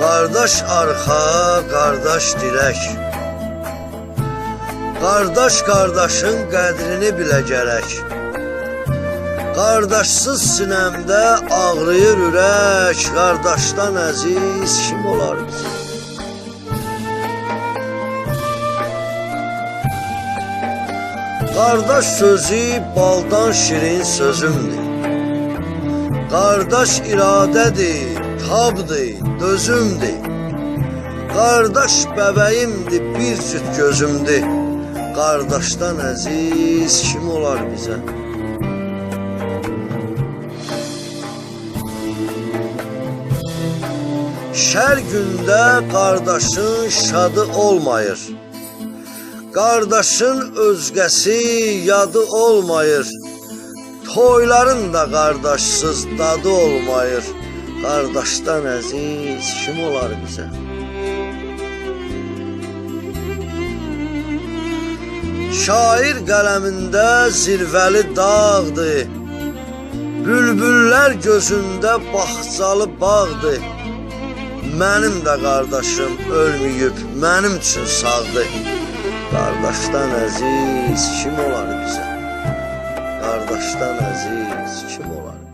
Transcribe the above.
Qardaş arxa, qardaş dirək. Qardaş qardaşın qədrini bilə gərək. Qardaşsız sinəmdə ağrıyır ürək, qardaşdan əziz kim olar bizim? Qardaş sözü baldan şirin sözümdür. Qardaş iradədir, tabdır, dözümdür. Qardaş bəbəyimdir, bir cüt gözümdür. Qardaşdan əziz kim olar bizə? Şər gündə qardaşın şadı olmayır. Qardaşın özgəsi yadı olmayır. Toyların da qardaşsız dadı olmayır. Qardaşdan əziz kim olar bizə? Şair qələmində zirvəli dağdır. Bülbüllər gözündə baxcalı bağdır. Mənim də qardaşım ölməyib, mənim üçün sağdır. Qardaşdan əziz kim olar bizə? Qardaşdan əziz kim olar?